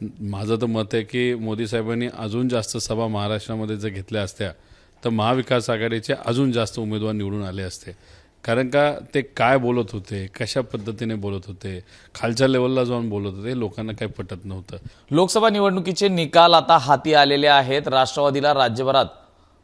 माझं तर मत आहे की मोदी साहेबांनी अजून जास्त सभा महाराष्ट्रामध्ये जर घेतल्या असत्या तर महाविकास आघाडीचे अजून जास्त उमेदवार निवडून आले असते. कारण का ते काय बोलत होते कशा पद्धतीने बोलत होते खालच्या लेवलला जाऊन बोलत होते लोकांना काही पटत नव्हतं. लोकसभा निवडणुकीचे निकाल आता हाती आलेले आहेत. राष्ट्रवादीला राज्यभरात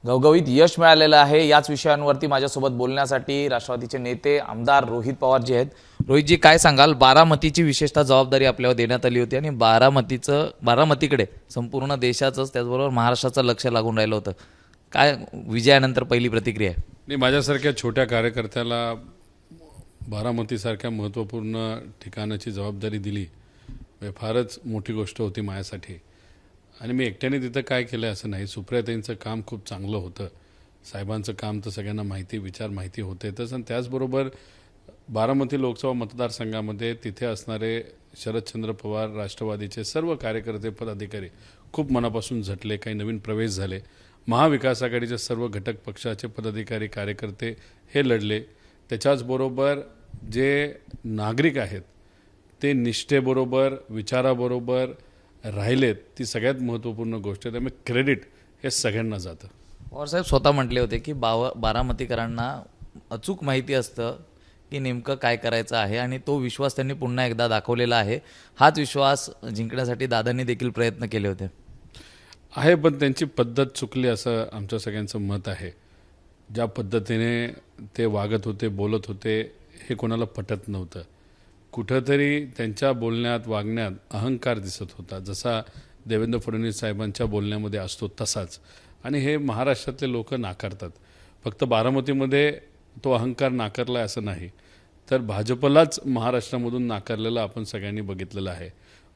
घवघवीत यश मिळालेलं आहे. याच विषयांवरती माझ्यासोबत बोलण्यासाठी राष्ट्रवादीचे नेते आमदार रोहित पवार जे आहेत. रोहितजी काय सांगाल? बारामतीची विशेषतः जबाबदारी आपल्यावर देण्यात आली होती आणि बारामतीचं बारामतीकडे संपूर्ण देशाचंच त्याचबरोबर महाराष्ट्राचं लक्ष लागून राहिलं होतं. काय विजयानंतर पहिली प्रतिक्रिया आहे? माझ्यासारख्या छोट्या कार्यकर्त्याला बारामतीसारख्या महत्त्वपूर्ण ठिकाणाची जबाबदारी दिली फारच मोठी गोष्ट होती माझ्यासाठी. आणि मी एकट्याने तिथं काय केलं असं नाही. सुप्रियाताईंचं काम खूप चांगलं होतं. साहेबांचं काम तर सगळ्यांना माहिती विचार माहिती होते तसं त्याचबरोबर बारामती लोकसभा मतदारसंघामध्ये तिथे असणारे शरदचंद्र पवार राष्ट्रवादीचे सर्व कार्यकर्ते पदाधिकारी खूप मनापासून झटले काही नवीन प्रवेश झाले. महाविकास आघाडीचे सर्व घटक पक्षाचे पदाधिकारी कार्यकर्ते हे लढले. त्याच्याचबरोबर जे नागरिक आहेत ते निष्ठेबरोबर विचाराबरोबर राहिलेत ती सगळ्यात महत्त्वपूर्ण गोष्ट आहे. त्यामुळे क्रेडिट हे सगळ्यांना जातं. पवारसाहेब स्वतः म्हटले होते की बाव बारामतीकरांना अचूक माहिती असतं की नेमकं काय करायचं आहे आणि तो विश्वास त्यांनी पुन्हा एकदा दाखवलेला आहे. हाच विश्वास जिंकण्यासाठी दादांनी देखील प्रयत्न केले होते. आहे पण त्यांची पद्धत चुकली असं आमच्या सगळ्यांचं मत आहे. ज्या पद्धतीने ते वागत होते बोलत होते हे कोणाला पटत नव्हतं. कुठंतरी त्यांच्या बोलण्यात वागण्यात अहंकार दिसत होता. जसा देवेंद्र फडणवीस साहेबांच्या बोलण्यामध्ये असतो तसाच. आणि हे महाराष्ट्रातले लोक नाकारतात. फक्त बारामतीमध्ये तो अहंकार नाकारला आहे असं नाही. तर भाजपलाच महाराष्ट्रामधून नाकारलेलं आपण सगळ्यांनी बघितलेलं आहे.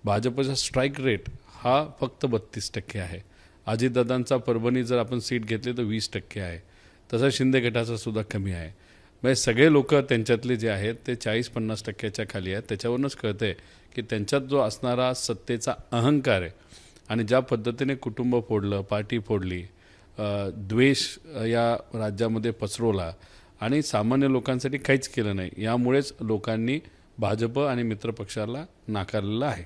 भाजपचा स्ट्राईक रेट हा फक्त बत्तीस टक्के आहे. अजितदादांचा परभणी जर आपण सीट घेतली तर वीस टक्के आहे. तसा शिंदे गटाचा सुद्धा कमी आहे. म्हणजे सगळे लोक त्यांच्यातले जे आहेत ते चाळीस पन्नास टक्क्याच्या खाली आहेत. त्याच्यावरूनच कळते की त्यांच्यात जो असणारा सत्तेचा अहंकार आहे आणि ज्या पद्धतीने कुटुंब फोडलं पार्टी फोडली द्वेष या राज्यामध्ये पसरवला आणि सामान्य लोकांसाठी काहीच केलं नाही. यामुळेच लोकांनी भाजप आणि मित्रपक्षाला नाकारलेलं आहे.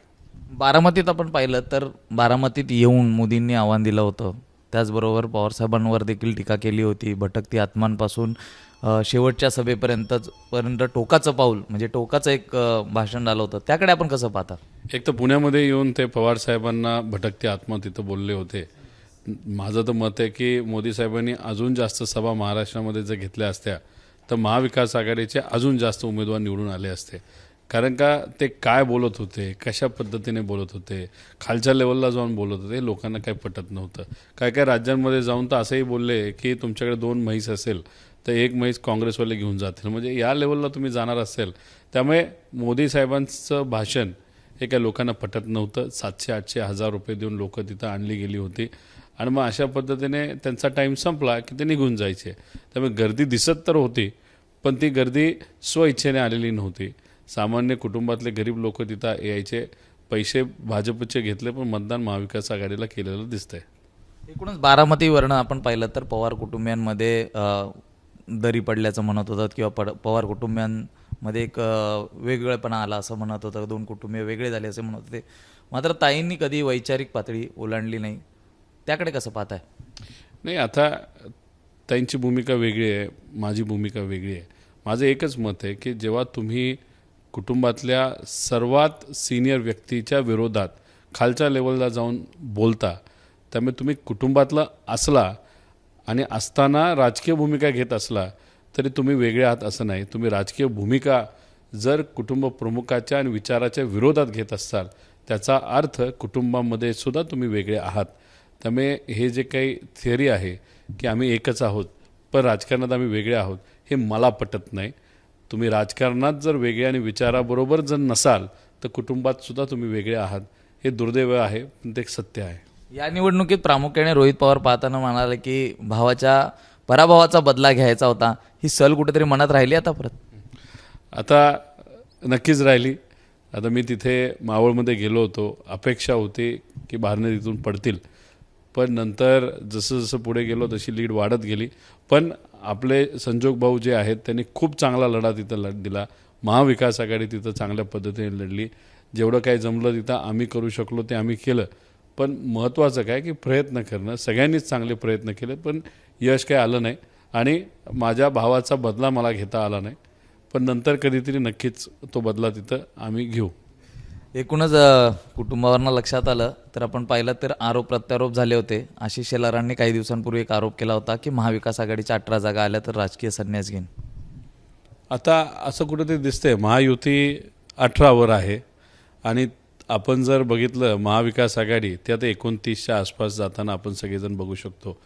बारामतीत आपण पाहिलं तर बारामतीत येऊन मोदींनी आव्हान दिलं होतं. त्याचबरोबर पवारसाहेबांवर देखील टीका केली होती. भटकती आत्मांपासून शेवटच्या सभेपर्यंत पर्यंत टोकाचं पाऊल म्हणजे टोकाचं एक भाषण झालं होतं. त्याकडे आपण कसं पाहता? एक तर पुण्यामध्ये येऊन ते पवार साहेबांना भटकती आत्मा तिथं बोलले होते. माझं तर मत आहे की मोदी साहेबांनी अजून जास्त सभा महाराष्ट्रामध्ये जर घेतल्या असत्या तर महाविकास आघाडीचे अजून जास्त उमेदवार निवडून आले असते. कारण का ते काय बोलत होते कशा पद्धतीने बोलत होते खालच्या लेवलला जाऊन बोलत होते लोकांना काही पटत नव्हतं. काय काय राज्यांमध्ये जाऊन तर असंही बोलले की तुमच्याकडे दोन म्हैस असेल तर एक म्हैस काँग्रेसवाले घेऊन जातील. म्हणजे या लेवलला तुम्ही जाणार असेल. त्यामुळे मोदी साहेबांचं भाषण हे काही लोकांना पटत नव्हतं. सातशे आठशे हजार रुपये देऊन लोक तिथं आणली गेली होती. आणि मग अशा पद्धतीने त्यांचा टाईम संपला की ते निघून जायचे. त्यामुळे गर्दी दिसत तर होती पण ती गर्दी स्वइच्छेने आलेली नव्हती. सामान्य कुटुंबातले गरीब लोक तिथं यायचे पैसे भाजपचे घेतले पण मतदान महाविकास आघाडीला केलेलं दिसतंय. एकूणच बारामतीवरनं आपण पाहिलं तर पवार कुटुंबियांमध्ये दरी पडल्याचं म्हणत होतात किंवा पड पवार कुटुंबियांमध्ये एक वेगळेपणा आला असं म्हणत होतं दोन कुटुंबीय वेगळे झाले असे म्हणत होते. मात्र ताईंनी कधी वैचारिक पातळी ओलांडली नाही. त्याकडे कसं पाहताय? नाही आता त्यांची भूमिका वेगळी आहे माझी भूमिका वेगळी आहे. माझं एकच मत आहे की जेव्हा तुम्ही कुटुंबातल्या सर्वात सिनियर व्यक्तीच्या विरोधात खालच्या लेवलला जाऊन बोलता त्यामुळे तुम्ही कुटुंबातला असला आणि असताना राजकीय भूमिका घेत असला तरी तुम्ही वेगळे आहात असं नाही. तुम्ही राजकीय भूमिका जर कुटुंब प्रमुखाच्या आणि विचाराच्या विरोधात घेत असाल त्याचा अर्थ कुटुंबामध्ये सुद्धा तुम्ही वेगळे आहात. त्यामुळे हे जे काही थिअरी आहे की आम्ही एकच आहोत पण राजकारणात आम्ही वेगळे आहोत हे मला पटत नाही. तुम्ही राजकारणात जर वेगळे आणि विचाराबरोबर जर नसाल तर कुटुंबात सुद्धा तुम्ही वेगळे आहात. हे दुर्दैव आहे पण ते एक सत्य आहे. या निवडणुकीत प्रामुख्याने रोहित पवार पाहताना म्हणाले की भावाच्या पराभवाचा बदला घ्यायचा होता. ही सल कुठेतरी मनात राहिली आता परत? आता नक्कीच राहिली. आता मी तिथे मावळमध्ये गेलो होतो. अपेक्षा होती की भारणे तिथून पडतील. पण नंतर जसं जसं पुढे गेलो तशी लीड वाढत गेली. पण आपले संजोग भाऊ जे आहेत त्यांनी खूप चांगला लढा तिथं लढ दिला. महाविकास आघाडी तिथं चांगल्या पद्धतीने लढली. जेवढं काही जमलं तिथं आम्ही करू शकलो ते आम्ही केलं. पण महत्त्वाचं काय की प्रयत्न करणं. सगळ्यांनीच चांगले प्रयत्न केले पण यश काही आलं नाही. आणि माझ्या भावाचा बदला मला घेता आला नाही. पण नंतर कधीतरी नक्कीच तो बदला तिथं आम्ही घेऊ. एकूणच कुटुंबावरनं लक्षात आलं तर आपण पाहिलं तर आरोप प्रत्यारोप झाले होते. आशिष शेलारांनी काही दिवसांपूर्वी एक आरोप केला होता की महाविकास आघाडीच्या अठरा जागा आल्या तर राजकीय संन्यास घेईन. आता असं कुठंतरी दिसतंय महायुती अठरावर आहे आणि आपण जर बघितलं महाविकास आघाडी ते आता एकोणतीसच्या आसपास जाताना आपण सगळेजण बघू शकतो.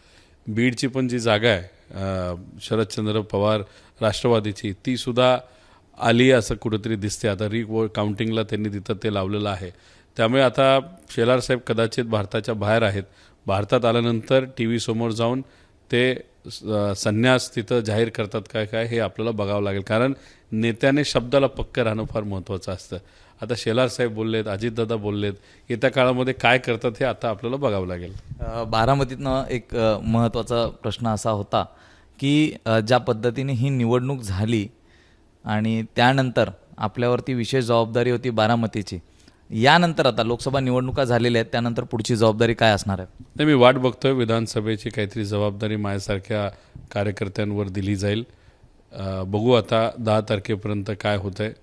बीडची पण जी जागा आहे शरदचंद्र पवार राष्ट्रवादीची तीसुद्धा आली असं कुठंतरी दिसते आता री काउंटिंगला त्यांनी तिथं ते लावलेलं आहे. त्यामुळे आता शेलार साहेब कदाचित भारताच्या बाहेर आहेत. भारतात आल्यानंतर टी व्ही समोर जाऊन ते स- संन्यास तिथं जाहीर करतात काय काय हे आपल्याला बघावं लागेल. कारण नेत्याने शब्दाला पक्क राहणं फार महत्त्वाचं असतं. आता शेलार साहेब बोललेत अजितदादा बोललेत येत्या काळामध्ये काय करतात हे आता आपल्याला बघावं लागेल. बारामतीतनं एक महत्त्वाचा प्रश्न असा होता की ज्या पद्धतीने ही निवडणूक झाली आणि त्यानंतर आपल्यावरती विशेष जबाबदारी होती बारामतीची. यानंतर आता लोकसभा निवडणुका झालेल्या आहेत त्यानंतर पुढची जबाबदारी काय असणार आहे? नाही मी वाट बघतोय. विधानसभेची काहीतरी जबाबदारी माझ्यासारख्या कार्यकर्त्यांवर दिली जाईल. बघू आता दहा तारखेपर्यंत काय होतं आहे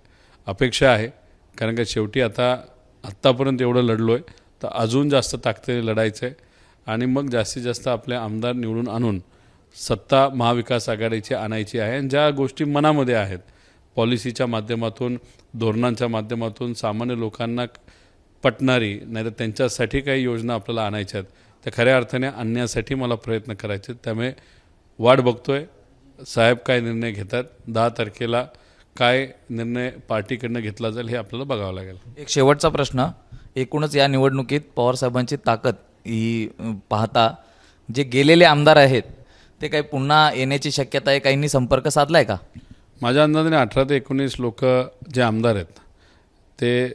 अपेक्षा आहे. कारण का शेवटी आता आत्तापर्यंत एवढं लढलो आहे तर अजून जास्त ताकदीने लढायचं आहे आणि मग जास्तीत जास्त आपले आमदार निवडून आणून सत्ता महाविकास आघाडीची आणायची आहे. आणि ज्या गोष्टी मनामध्ये आहेत पॉलिसीच्या माध्यमातून धोरणांच्या माध्यमातून सामान्य लोकांना पटणारी नाहीतर त्यांच्यासाठी काही योजना आपल्याला आणायच्या आहेत त्या खऱ्या अर्थाने आणण्यासाठी मला प्रयत्न करायचे आहेत. त्यामुळे वाट बघतोय. साहेब काय निर्णय घेतात? दहा तारखेला काय निर्णय पार्टीकडनं घेतला जाईल हे आपल्याला बघावं लागेल. एक शेवटचा प्रश्न. एकूणच या निवडणुकीत पवारसाहेबांची ताकद ही पाहता जे गेलेले आमदार आहेत ते काही पुन्हा येण्याची शक्यता आहे काहींनी संपर्क साधलाय का? माझ्या अंदाजाने अठरा ते एकोणीस लोक जे आमदार आहेत ते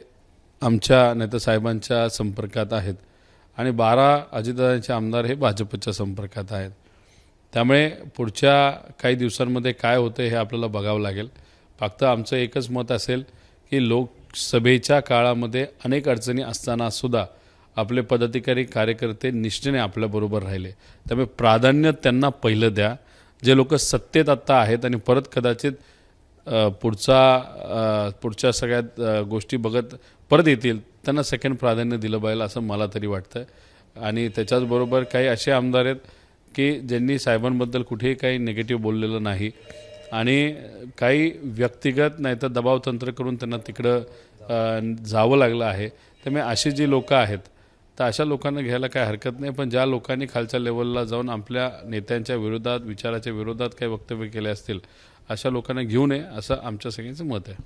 आमच्या नेता साहेबांच्या संपर्कात आहेत. आणि बारा अजितदादांचे आमदार हे भाजपच्या संपर्कात आहेत. त्यामुळे पुढच्या काही दिवसांमध्ये काय होतं हे आपल्याला बघावं लागेल. फक्त आमचं एकच मत असेल की लोकसभेच्या काळामध्ये अनेक अडचणी असताना सुद्धा आपले पदाधिकारी कार्यकर्ते निष्ठेने आपल्याबरोबर राहिले. त्यामुळे प्राधान्य त्यांना पहिलं द्या. जे लोक सत्तेत आत्ता आहेत आणि परत कदाचित पुढचा पुढच्या सगळ्यात गोष्टी बघत परत येतील त्यांना सेकंड प्राधान्य दिलं पाहिजे असं मला तरी वाटतं आणि त्याच्याचबरोबर काही असे आमदार आहेत की ज्यांनी साहेबांबद्दल कुठेही काही निगेटिव्ह बोललेलं नाही. आणि काही व्यक्तिगत नाही तर दबाव तंत्र करून त्यांना तिकडं जावं लागलं आहे. त्यामुळे अशी जी लोकं आहेत तर अशा लोकांना घ्यायला काय हरकत नाही. पण ज्या लोकांनी खालच्या लेवलला जाऊन आपल्या नेत्यांच्या विरोधात विचाराच्या विरोधात काही वक्तव्य केले असतील अशा लोकांना घेऊ नये असं आमच्या सगळ्यांचं मत आहे.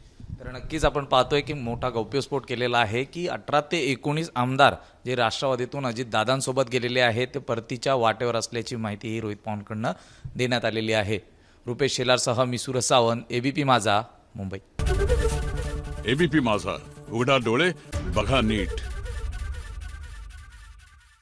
तर नक्कीच आपण पाहतोय की मोठा गौप्यस्फोट केलेला आहे की अठरा ते एकोणीस आमदार जे राष्ट्रवादीतून अजित दादांसोबत गेलेले आहेत ते परतीच्या वाटेवर असल्याची माहिती ही रोहित पवारकडनं देण्यात आलेली आहे. रुपेश शेलारसह मिसूर सावंत एबीपी माझा मुंबई. एबीपी माझा उघडा डोळे बघा नीट.